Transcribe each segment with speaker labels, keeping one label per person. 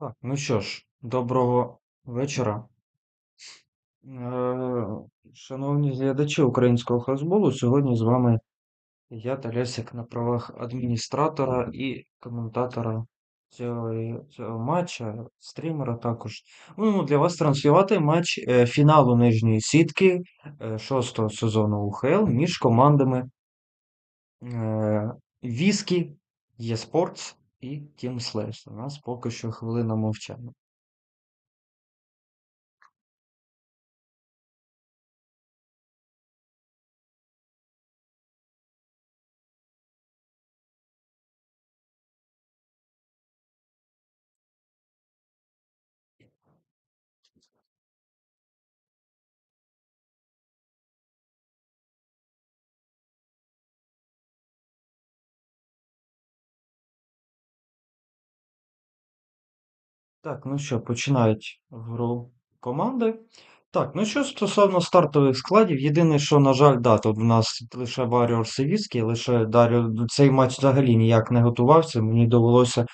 Speaker 1: Так, ну що ж, доброго вечора. Е, Шановні глядачі українського футболу, сьогодні з вами я Талясик на правах адміністратора і коментатора цього, цього матча, стрімера також. Будемо для вас транслювати матч е, фіналу нижньої сітки е, шостого сезону УХЛ між командами е, Віскі, Єспортс і тім слеш. У нас поки що хвилина мовчання. Так, ну що, починають гру команди. Так, ну що стосовно стартових складів, єдине, що, на жаль, да, тут в нас лише Warriors і лише Даріо, цей матч взагалі ніяк не готувався. Мені довелося,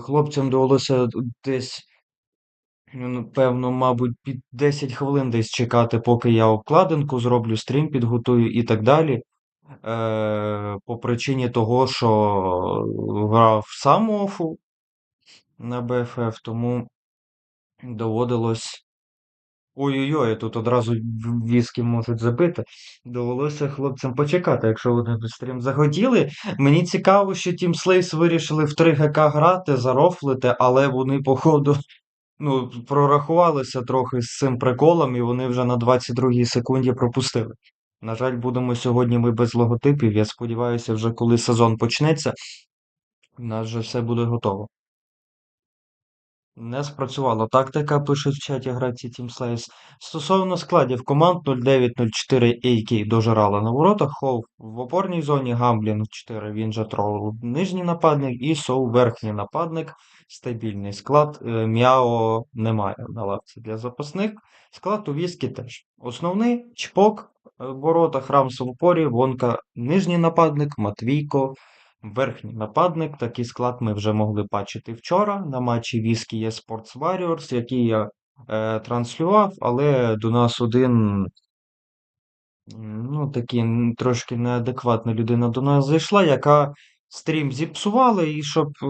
Speaker 1: хлопцям довелося десь, ну, певно, мабуть, під 10 хвилин десь чекати, поки я обкладинку зроблю, стрім підготую і так далі. Е, по причині того, що грав сам офу на БФФ, тому доводилось. Ой-ой-ой, тут одразу в- віскі можуть забити. Довелося хлопцям почекати, якщо вони стрім захотіли. Мені цікаво, що Team Slays вирішили в 3 ГК грати, зарофлити, але вони, походу, ну, прорахувалися трохи з цим приколом, і вони вже на 22-й секунді пропустили. На жаль, будемо сьогодні ми без логотипів. Я сподіваюся, вже коли сезон почнеться, у нас вже все буде готово. Не спрацювала тактика, пише в чаті гравці Team Slays. Стосовно складів команд 0904 AK дожирала на воротах, Хоув в опорній зоні, Гамблінг 4, він же трол нижній нападник і Соу верхній нападник. Стабільний склад. Е, М'яо немає на лавці для запасних. Склад у Віскі теж. Основний Чпок е, в воротах, в опорі, Вонка нижній нападник, Матвійко Верхній нападник, такий склад ми вже могли бачити вчора на матчі Віскі є Sports Warriors, який я е, транслював, але до нас один, ну, такий трошки неадекватна людина до нас зайшла, яка стрім зіпсувала, і щоб е,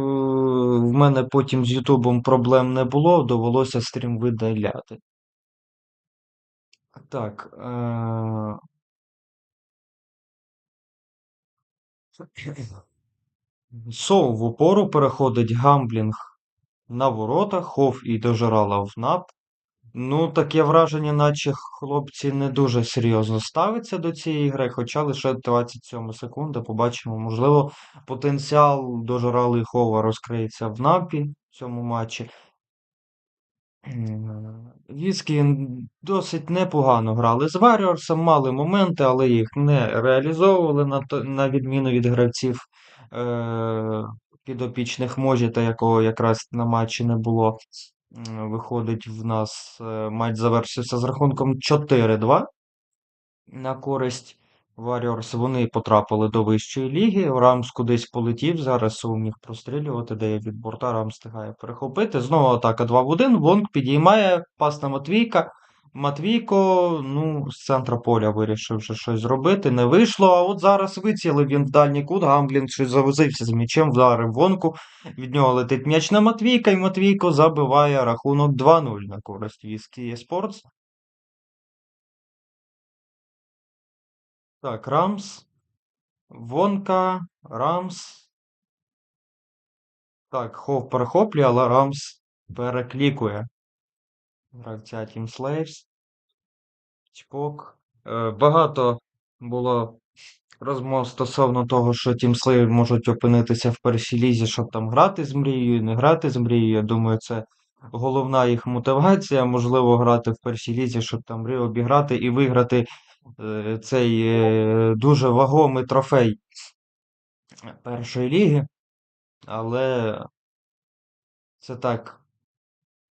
Speaker 1: в мене потім з Ютубом проблем не було, довелося стрім видаляти. Так. Е... Соу в опору переходить гамблінг на воротах, хов і дожирала в нап. Ну, таке враження, наче хлопці не дуже серйозно ставляться до цієї гри, хоча лише 27 секунда. Побачимо, можливо, потенціал дожирали Хова розкриється в напі в цьому матчі. М, Віскі досить непогано грали з Warriors, мали моменти, але їх не реалізовували на відміну від гравців е- підопічних Можіта, якого якраз на матчі не було. Виходить, в нас е, матч завершився з рахунком 4-2 на користь Warriors. Вони потрапили до вищої ліги. Рамс кудись полетів. Зараз Сум міг прострілювати, де від борта Рам встигає перехопити. Знову атака 2 в 1. Вонг підіймає пас на Матвійка. Матвійко, ну, з центра поля вирішив вже щось зробити. Не вийшло. А от зараз вицілив він в дальній кут. Гамблін щось завозився з м'ячем, вдарив вонку. Від нього летить м'яч на Матвійка, і Матвійко забиває рахунок 2-0 на користь Віскі Спортс. Так, Рамс. Вонка, Рамс. Так, Хов перехоплює, але Рамс переклікує. Гравця Team Slaves. Чпок. Е, багато було розмов стосовно того, що Team Slaves можуть опинитися в першій лізі, щоб там грати з мрією, не грати з мрією. Я думаю, це головна їх мотивація. Можливо, грати в першій лізі, щоб там обіграти і виграти е, цей е, дуже вагомий трофей першої ліги. Але це так,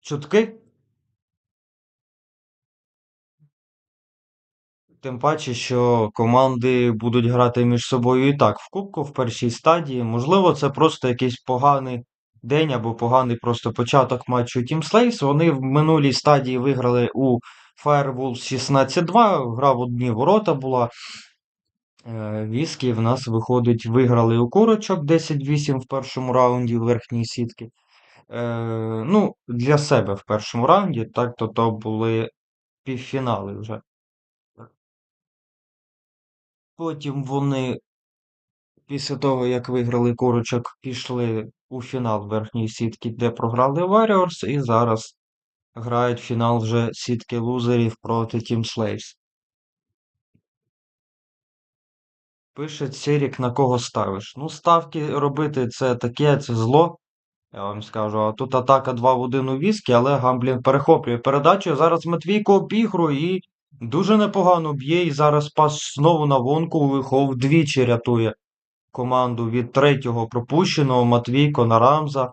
Speaker 1: чутки. Тим паче, що команди будуть грати між собою і так в кубку в першій стадії. Можливо, це просто якийсь поганий день або поганий просто початок матчу Team Slaves. Вони в минулій стадії виграли у Firewolves 16-2, гра в одні ворота була. Е, Віскі в нас виходить, виграли у курочок 10-8 в першому раунді верхньої сітки. Е, ну, для себе в першому раунді, так то то були півфінали вже. Потім вони, після того, як виграли курочок, пішли у фінал верхньої сітки, де програли Warriors, і зараз грають фінал вже сітки лузерів проти Team Slaves. Пише Церік, на кого ставиш. Ну, ставки робити це таке, це зло. Я вам скажу, а тут атака 2 в 1 у віскі, але Гамблін перехоплює передачу. Зараз Матвійко обігрує і дуже непогано б'є. І зараз пас знову на вонку. Вихов вдвічі рятує команду від третього пропущеного. Матвійко на Рамза.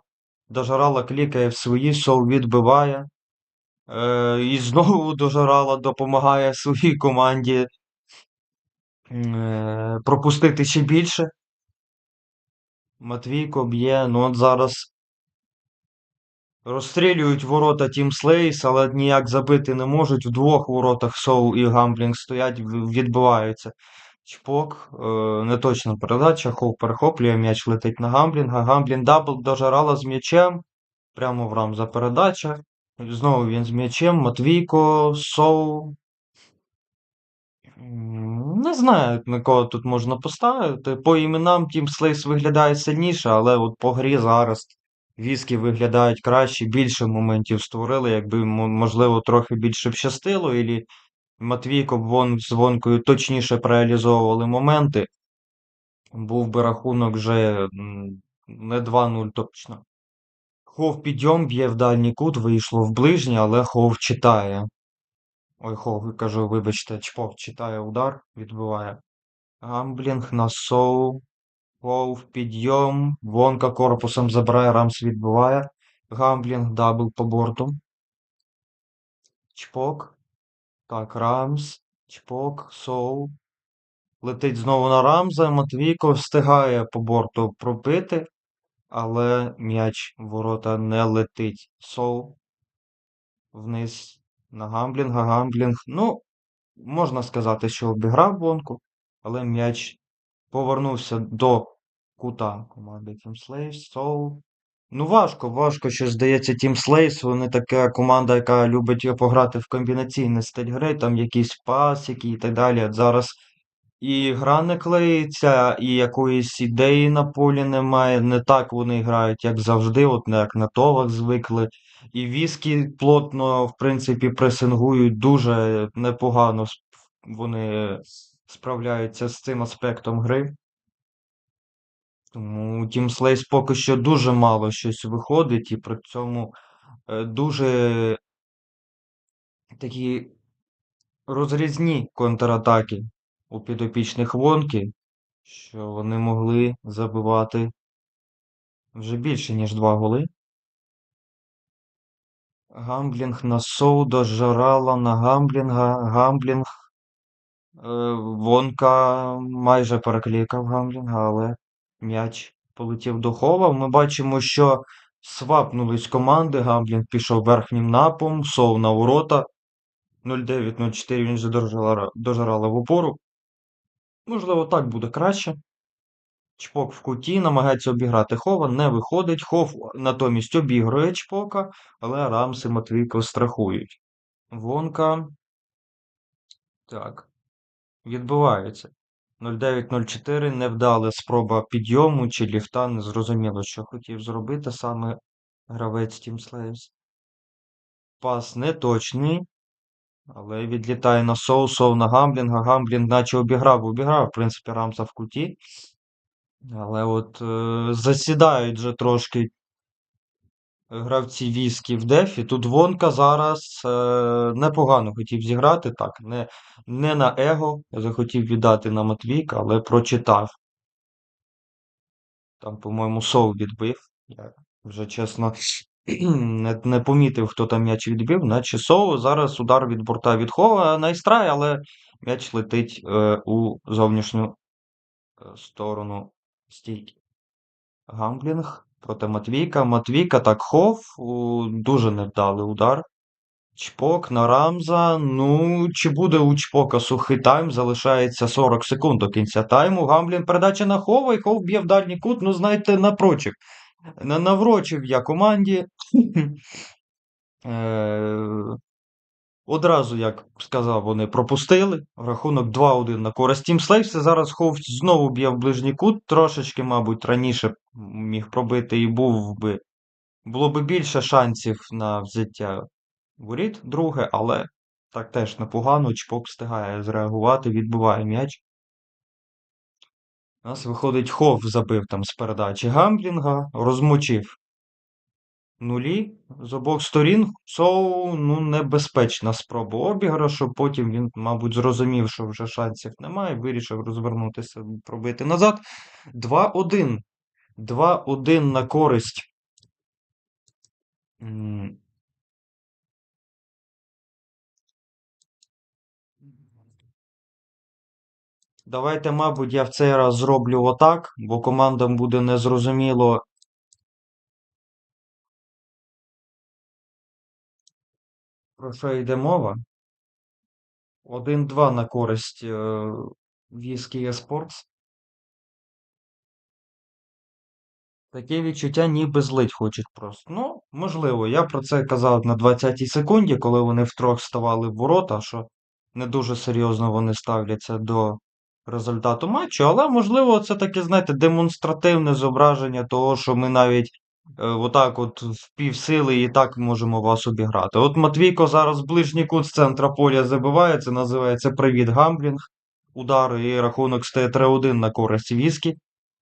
Speaker 1: Дожарала клікає в свої, Сол відбиває. Е, і знову дожарала допомагає своїй команді е, пропустити ще більше. Матвійко б'є, ну от зараз Розстрілюють ворота Team Slays, але ніяк забити не можуть. В двох воротах Соу і Гамблінг стоять, відбиваються. Чпок, е, неточна передача, Хоу перехоплює, м'яч летить на Гамблінга. Гамблін дабл дожарала з м'ячем. Прямо в рамза передача. Знову він з м'ячем. Матвійко, Соу. Не знаю, на кого тут можна поставити. По іменам Team Slays виглядає сильніше, але от по грі зараз віскі виглядають краще, більше моментів створили, якби можливо трохи більше б щастило, і Матвійко вон з точніше реалізовували моменти. Був би рахунок вже не 2-0 точно. Хов підйом б'є в дальній кут, вийшло в ближній, але Хов читає. Ой, Хов, кажу, вибачте, Чпок читає удар, відбиває. Гамблінг на соу. Вов, підйом. Вонка корпусом забирає, Рамс відбиває. Гамблінг, дабл по борту. Чпок. Так, Рамс. Чпок, соу. Летить знову на Рамза. Матвійко встигає по борту пробити, але м'яч ворота не летить. Соу. Вниз на Гамблінга. Гамблінг. Ну, можна сказати, що обіграв вонку, але м'яч повернувся до кута команди Team Slaves. Soul. Ну, важко, важко, що здається, Team Slaves, вони така команда, яка любить пограти в комбінаційний стиль гри, там якісь пасіки і так далі. От зараз і гра не клеїться, і якоїсь ідеї на полі немає. Не так вони грають, як завжди, от не як на товах звикли. І віскі плотно, в принципі, пресингують дуже непогано. Вони справляються з цим аспектом гри. Тому Team Slays поки що дуже мало щось виходить, і при цьому е, дуже такі розрізні контратаки у підопічних Вонки, що вони могли забивати вже більше, ніж два голи. Гамблінг на Соу дожарала на Гамблінга. Гамблінг. Е, Вонка майже перекликав Гамблінга, але м'яч полетів до Хова. Ми бачимо, що свапнулись команди. Гамблінг пішов верхнім напом, Соу на ворота. 0-9-0-4 він же дожарала, дожарала в опору. Можливо, так буде краще. Чпок в куті, намагається обіграти Хова, не виходить. Хов натомість обігрує Чпока, але Рамс і Матвійко страхують. Вонка. Так. Відбувається. 0904 невдала спроба підйому чи ліфта, не зрозуміло, що хотів зробити саме гравець Team Slaves. Пас неточний, але відлітає на Соу, Соу на Гамблінга. Гамблінг наче обіграв, обіграв, в принципі, Рамса в куті. Але от е, засідають вже трошки гравці віскі в дефі. Тут Вонка зараз е, непогано хотів зіграти. Так, не, не на его. Захотів віддати на Матвійка, але прочитав. Там, по-моєму, Соу відбив. Я вже чесно не, не помітив, хто там м'яч відбив. Наче Соу зараз удар від борта від Хова найстрай, але м'яч летить е, у зовнішню е, сторону стійки. Гамблінг. Проти Матвійка. Матвійка так хов. Дуже невдалий удар. Чпок на Рамза. Ну, чи буде у Чпока сухий тайм? Залишається 40 секунд до кінця тайму. Гамблін передача на Хова, і Хов б'є в дальній кут. Ну, знаєте, напрочив. На- Наврочив я команді. Одразу, як сказав, вони пропустили. Рахунок 2-1 на користь Тім Слейвса. Зараз Ховч знову б'є в ближній кут. Трошечки, мабуть, раніше міг пробити і був би. Було б більше шансів на взяття воріт, друге, але так теж непогано. Чпок встигає зреагувати, відбиває м'яч. У нас виходить, Хов забив там з передачі Гамблінга, розмочив нулі з обох сторін. Соу, ну, небезпечна спроба обіграшу. Потім він, мабуть, зрозумів, що вже шансів немає, вирішив розвернутися, пробити назад. 2-1. 2-1 на користь. Давайте, мабуть, я в цей раз зроблю отак, бо командам буде незрозуміло. Про що йде мова? 1-2 на користь е, Віскі Esports. Таке відчуття ніби злить хочуть просто. Ну, можливо, я про це казав на 20-й секунді, коли вони втрьох ставали в ворота, що не дуже серйозно вони ставляться до результату матчу, але, можливо, це таке, знаєте, демонстративне зображення того, що ми навіть отак от в півсили і так можемо вас обіграти. От Матвійко зараз ближній кут з центра поля забиває, це називається привіт гамблінг. Удар і рахунок стає 3-1 на користь Віскі.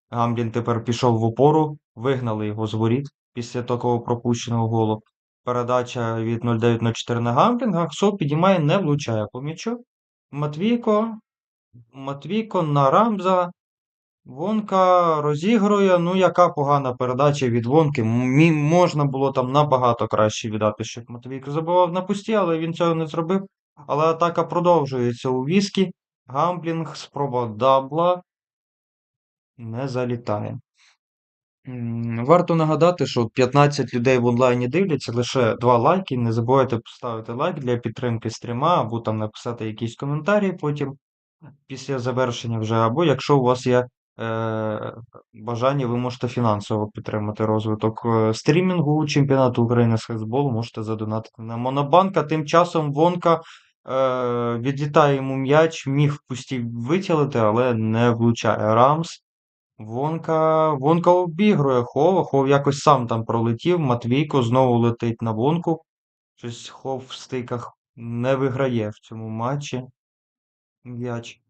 Speaker 1: Гамблін тепер пішов в опору, вигнали його з воріт після такого пропущеного голу. Передача від 0904 на Гамблінга. Хсо підіймає, не влучає по м'ячу. Матвійко. Матвійко на Рамза. Вонка розігрує. Ну, яка погана передача від Вонки. Мі- можна було там набагато краще віддати, щоб Матвійко забивав на пусті, але він цього не зробив. Але атака продовжується у Віскі. Гамблінг, спроба дабла не залітає. Варто нагадати, що 15 людей в онлайні дивляться, лише 2 лайки. Не забувайте поставити лайк для підтримки стріма, або там написати якісь коментарі потім після завершення вже. Або якщо у вас є е, бажання, ви можете фінансово підтримати розвиток е, стрімінгу чемпіонату України з хейсболу, можете задонатити на Монобанк, а тим часом Вонка е, відлітає йому м'яч, міг пусті витілити, але не влучає Рамс. Вонка, Вонка обігрує Хова. Хов якось сам там пролетів. Матвійко знову летить на Вонку. Щось Хов в стиках не виграє в цьому матчі. М'яч.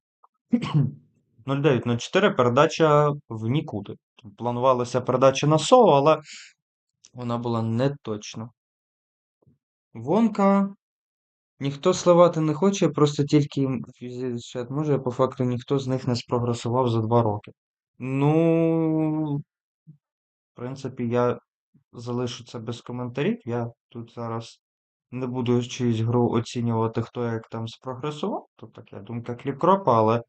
Speaker 1: 0-9 на 4 передача в нікуди. Планувалася передача на Соу, але вона була не точна. Вонка. Ніхто сливати не хоче, просто тільки фізичний може, по факту ніхто з них не спрогресував за два роки. Ну, в принципі, я залишу це без коментарів. Я тут зараз не буду чиюсь гру оцінювати, хто як там спрогресував. Тут така думка кліпкропа, але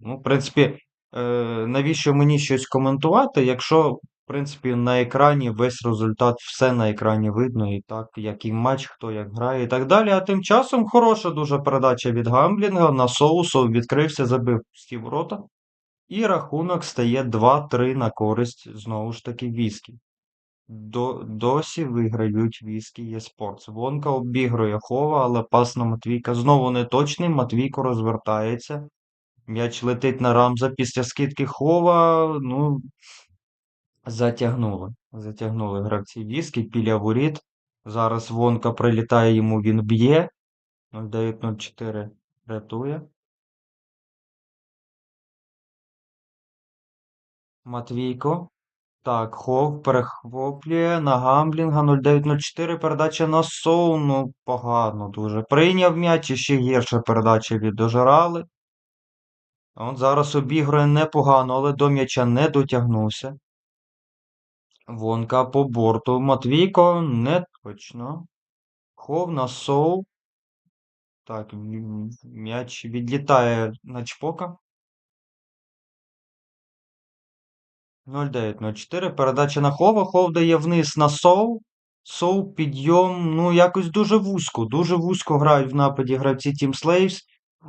Speaker 1: ну, в принципі, е, навіщо мені щось коментувати, якщо, в принципі, на екрані весь результат, все на екрані видно, і так, який матч, хто як грає і так далі. А тим часом хороша дуже передача від Гамблінга на соусу відкрився, забив пусті ворота. І рахунок стає 2-3 на користь, знову ж таки, Віскі. До, досі виграють Віскі Єспортс. Вонка обігрує Хова, але пас на Матвійка знову неточний. Матвійко розвертається. М'яч летить на Рамза після скидки Хова. Ну, затягнули. Затягнули гравці Віскі, піля воріт. Зараз Вонка прилітає йому, він б'є. 0904 рятує. Матвійко. Так, Хов перехоплює на Гамблінга 0904. Передача на Соу. Ну, погано дуже. Прийняв м'яч і ще гірша передача від Дожирали. От зараз обігрує непогано, але до м'яча не дотягнувся. Вонка по борту. Матвійко не точно. Хов на Соу. Так, м'яч відлітає на Чпока. 0,9-0,4. Передача на Хова. Хов дає вниз на Соу. Соу підйом. Ну, якось дуже вузько. Дуже вузько грають в нападі гравці Team Slaves.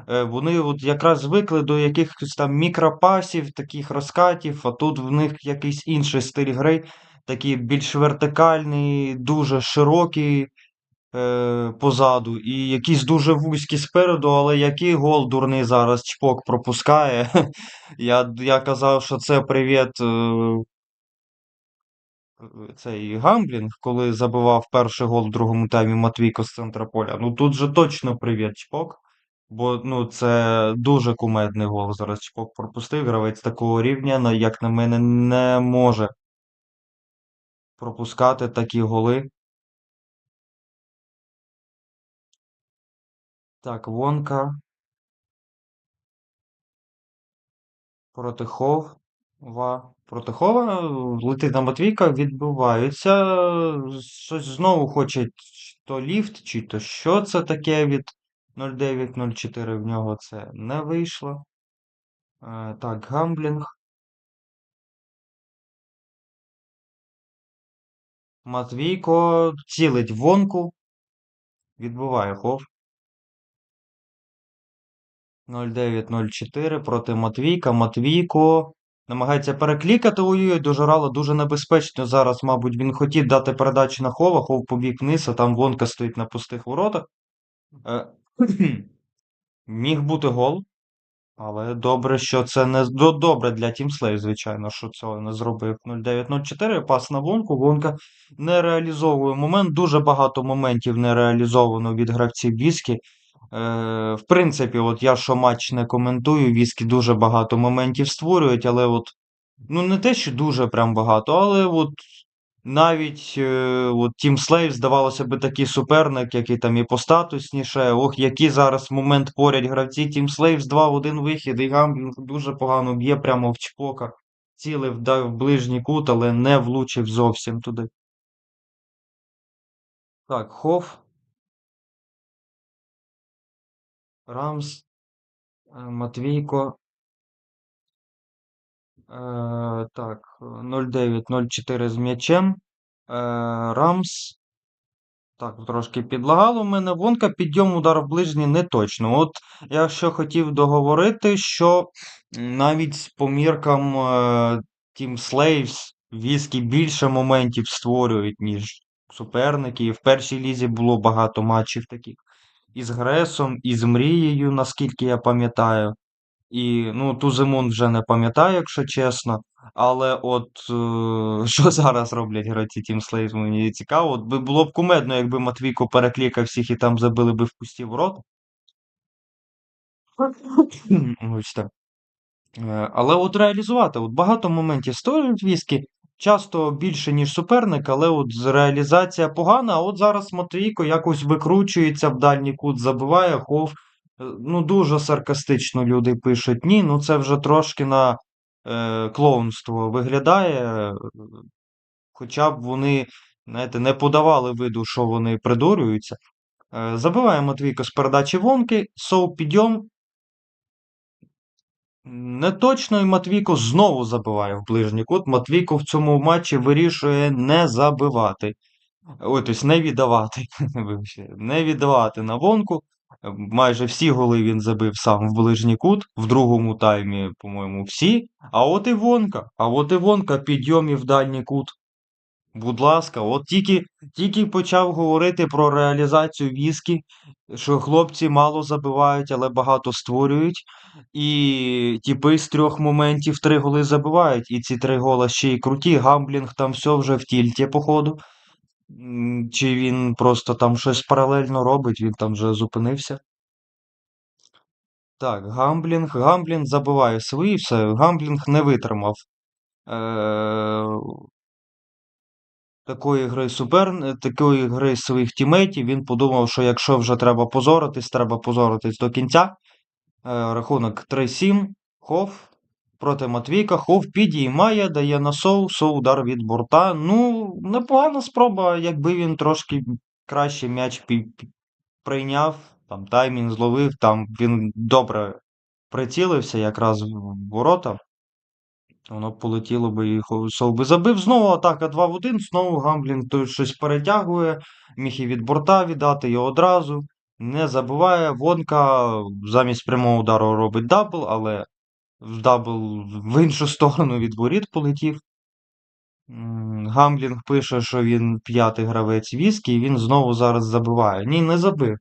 Speaker 1: Е, Вони от якраз звикли до якихось там мікропасів, таких розкатів, а тут в них якийсь інший стиль гри, такий більш вертикальний, дуже широкий позаду, і якийсь дуже вузький спереду, але який гол дурний зараз Чпок пропускає. Я, я казав, що це привіт. Е, цей гамблінг, коли забивав перший гол в другому таймі Матвійко з центра поля. Ну тут же точно привіт Чпок. Бо ну, це дуже кумедний гол. Зараз Чпок пропустив. Гравець такого рівня, як на мене, не може пропускати такі голи. Так, Вонка. Протихова. Протихова летить на Матвійка, відбиваються. Щось знову хоче то ліфт, чи то що це таке від 0904 в нього це не вийшло. Е, Так, гамблінг. Матвійко цілить вонку. Відбиває хов. 0904 проти Матвійка. Матвійко намагається переклікати. Ой-ой, дожирало дуже небезпечно. Зараз, мабуть, він хотів дати передачу на хова, хов побіг вниз, а там вонка стоїть на пустих воротах. Е, Міг бути гол. Але добре, що це не добре для Slave, звичайно, що цього не зробив 0904. Пас на Вонку. Вонка не реалізовує момент. Дуже багато моментів не реалізовано від гравців Віскі. Е, в принципі, от я що матч не коментую, Віскі дуже багато моментів створюють, але от, ну не те, що дуже прям багато, але от навіть е, от Team Slave, здавалося би, такий суперник, який там і постатусніше. Ох, який зараз момент поряд гравці Team Slaves 2-1 вихід, і Гамблінг дуже погано б'є прямо в чпока. Цілив в ближній кут, але не влучив зовсім туди. Так, Хофф. Рамс. е, Матвійко. Е, так, 0-9-0-4 з м'ячем. Е, Рамс. Так, трошки підлагало в мене. Вонка підйом удар в ближній не точно. От я ще хотів договорити, що навіть з поміркам Team Slaves Віскі більше моментів створюють, ніж суперники. І в першій лізі було багато матчів таких. І з Гресом, і з Мрією, наскільки я пам'ятаю. І ну, ту вже не пам'ятаю, якщо чесно. Але от е, що зараз роблять гравці Team Slaves, мені цікаво. От би було б кумедно, якби Матвійко переклікав всіх і там забили би в пусті ворота. Е, Але от реалізувати, от багато моментів створюють віскі, часто більше, ніж суперник, але от реалізація погана, а от зараз Матвійко якось викручується в дальній кут, забиває хов. Е, Ну, дуже саркастично люди пишуть. Ні, ну це вже трошки на е, клоунство виглядає. Хоча б вони, знаєте, не подавали виду, що вони придурюються. Е, забиває Матвійко з передачі Вонки, Соу підйом, Не точно, і Матвійко знову забиває в ближній кут. Матвійко в цьому матчі вирішує не забивати. Ой, тобто не віддавати. Не віддавати на вонку. Майже всі голи він забив сам в ближній кут. В другому таймі, по-моєму, всі. А от і вонка. А от і вонка і в дальній кут. Будь ласка, от тільки, тільки почав говорити про реалізацію віскі, що хлопці мало забивають, але багато створюють. І типи з трьох моментів три голи забивають. І ці три гола ще й круті. Гамблінг там все вже в тільті, походу. Чи він просто там щось паралельно робить, він там вже зупинився. Так, Гамблінг. Гамблінг забиває свої, все. Гамблінг не витримав. Е- такої гри супер... такої гри своїх тімейтів, він подумав, що якщо вже треба позоритись, треба позоритись до кінця. Е, рахунок 3-7. Хов проти Матвійка. Хов підіймає, дає на соу, соу удар від борта. Ну, непогана спроба, якби він трошки краще м'яч прийняв, там таймінг зловив, там він добре прицілився якраз в ворота. Воно полетіло би і Ховсов би забив. Знову атака 2 в 1, знову Гамблінг той щось перетягує, міг і від борта віддати його одразу. Не забуває. Вонка замість прямого удару робить дабл, але дабл в іншу сторону від воріт полетів. Гамблінг пише, що він п'ятий гравець віскі, і він знову зараз забиває. Ні, не забив.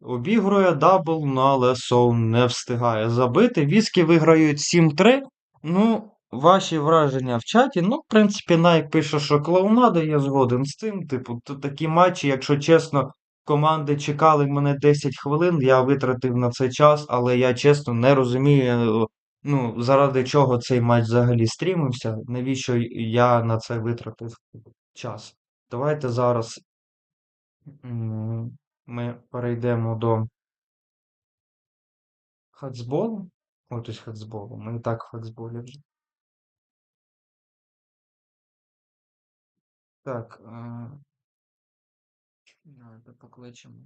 Speaker 1: Обігрує дабл, ну але Соун не встигає забити. Віскі виграють 7-3. Ну, ваші враження в чаті. Ну, в принципі, Найк пише, що клоунада, я згоден з цим. Типу, то такі матчі, якщо чесно, команди чекали мене 10 хвилин, я витратив на це час, але я чесно не розумію, ну, заради чого цей матч взагалі стрімився, навіщо я на це витратив час. Давайте зараз ми перейдемо до хацболу. От ось хацболу. Ми і так в хацболі вже. Так. Давайте покличемо.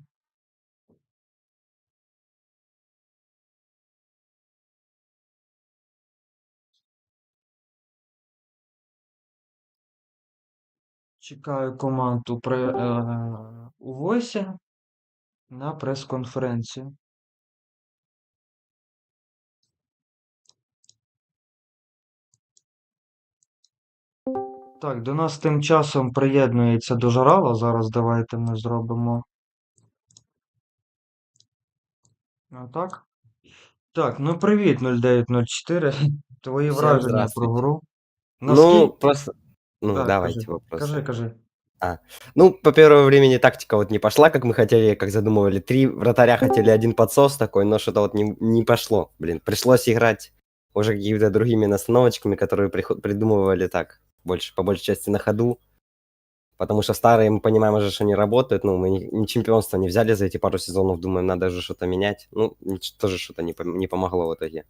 Speaker 1: Чекаю команду при, е, у Войсі на прес-конференцію. Так, до нас тим часом приєднується до Жарала. Зараз давайте ми зробимо. Отак. Так, ну привіт, 0904. Твої
Speaker 2: Всем
Speaker 1: враження про
Speaker 2: здравствуйте.
Speaker 1: гру.
Speaker 2: Ну,
Speaker 1: Наскільки.
Speaker 2: просто... Ну,
Speaker 1: Так,
Speaker 2: давайте
Speaker 1: кажи.
Speaker 2: вопросы.
Speaker 1: Кажи, кажи.
Speaker 2: А. Ну, по первому времени тактика вот не пошла, как мы хотели, как задумывали. Три вратаря хотели один подсос такой, но что-то вот не, не пошло. Блин, пришлось играть уже какими-то другими настановочками, которые приход- придумывали так, больше, по большей части на ходу. Потому что старые, мы понимаем уже, что не работают. Ну, мы ни, ни чемпионства не взяли за эти пару сезонов. Думаем, надо уже что-то менять. Ну, нич- тоже что-то не, пом- не помогло в итоге.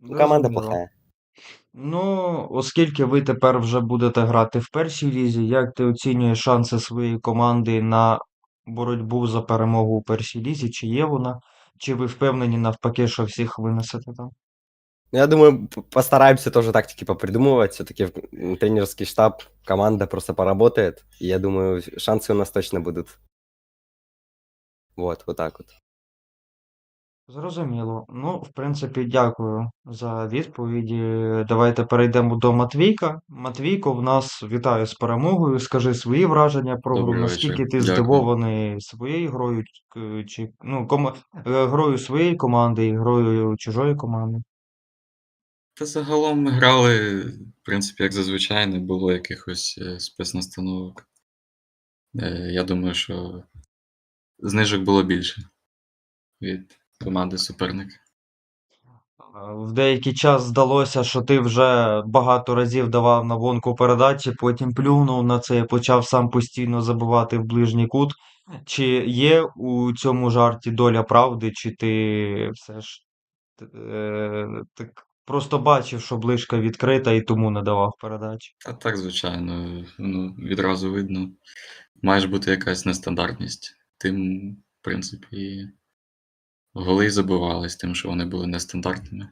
Speaker 2: Ну, команда
Speaker 1: Зрозуміло.
Speaker 2: плохая.
Speaker 1: Ну, оскільки ви тепер вже будете грати в першій лізі, як ти оцінюєш шанси своєї команди на боротьбу за перемогу у першій лізі? Чи є вона? Чи ви впевнені навпаки, що всіх винесете там?
Speaker 2: Ну, Я думаю, постараемся тоже тактики попридумывать. Все-таки тренерский штаб, команда просто поработает. И я думаю, шансы у нас точно будут. Вот, вот так вот.
Speaker 1: Зрозуміло. Ну, в принципі, дякую за відповіді. Давайте перейдемо до Матвійка. Матвійко, в нас вітаю з перемогою. Скажи свої враження про гру.
Speaker 3: Добрий
Speaker 1: Наскільки ти
Speaker 3: Дякую.
Speaker 1: здивований своєю грою, к- чи ну, кома... е, грою своєї команди і грою чужої команди?
Speaker 3: Та загалом ми грали, в принципі, як зазвичай, не було якихось е, спецнастановок. Е, Я думаю, що знижок було більше від команди суперника.
Speaker 1: В деякий час здалося, що ти вже багато разів давав на вонку передачі, потім плюнув на це і почав сам постійно забивати в ближній кут. Чи є у цьому жарті доля правди, чи ти все ж е, так просто бачив, що ближка відкрита і тому не давав передач.
Speaker 3: Та так, звичайно, ну, відразу видно. Має ж бути якась нестандартність. Тим, в принципі, голи й забивались тим, що вони були нестандартними.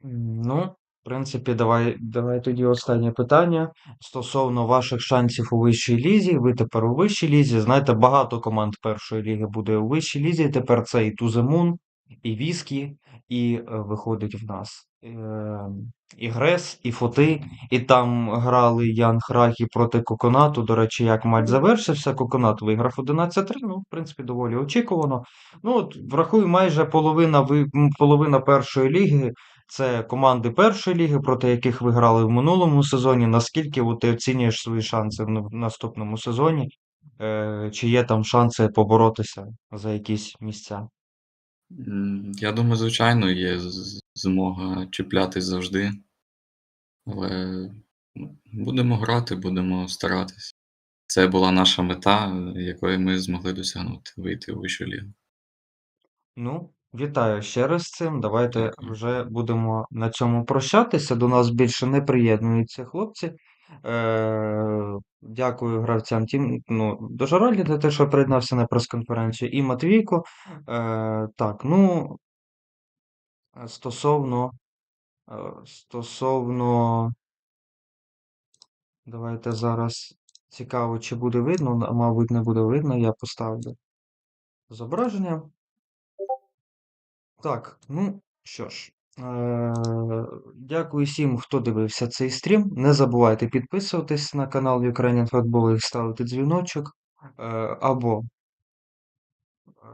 Speaker 1: Ну, в принципі, давай, давай тоді останнє питання. Стосовно ваших шансів у вищій лізі. Ви тепер у вищій лізі. Знаєте, багато команд першої ліги буде у вищій лізі. Тепер це і Туземун, і Віскі, і е, виходить в нас е, і Грес, і Фоти. І там грали Ян Хракі проти Коконату. До речі, як матч завершився, Коконат виграв 11-3. Ну, в принципі, доволі очікувано. Ну, от, врахуй, майже половина, ви- половина першої ліги це команди першої ліги, проти яких ви грали в минулому сезоні. Наскільки от ти оцінюєш свої шанси в наступному сезоні? Е, Чи є там шанси поборотися за якісь місця?
Speaker 3: Я думаю, звичайно, є змога чіплятись завжди. Але ну, будемо грати, будемо старатись. Це була наша мета, якої ми змогли досягнути, вийти у вищу лігу.
Speaker 1: Ну, вітаю ще раз з цим. Давайте вже будемо на цьому прощатися. До нас більше не приєднуються хлопці. Е, дякую гравцям тім, ну, Дожаралі за те, що приєднався на прес-конференцію, і Матвійко. Е, так, ну, стосовно, е, стосовно, давайте зараз цікаво, чи буде видно, мабуть, не буде видно, я поставлю зображення. Так, ну що ж, е, дякую всім, хто дивився цей стрім. Не забувайте підписуватись на канал Ukrainian Football і ставити дзвіночок, е, або е,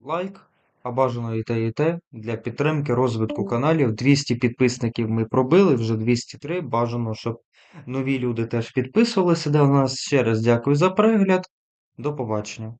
Speaker 1: лайк, а бажано і те, і те для підтримки розвитку каналів. 200 підписників ми пробили, вже 203. Бажано, щоб нові люди теж підписувалися до нас. Ще раз дякую за перегляд. До побачення.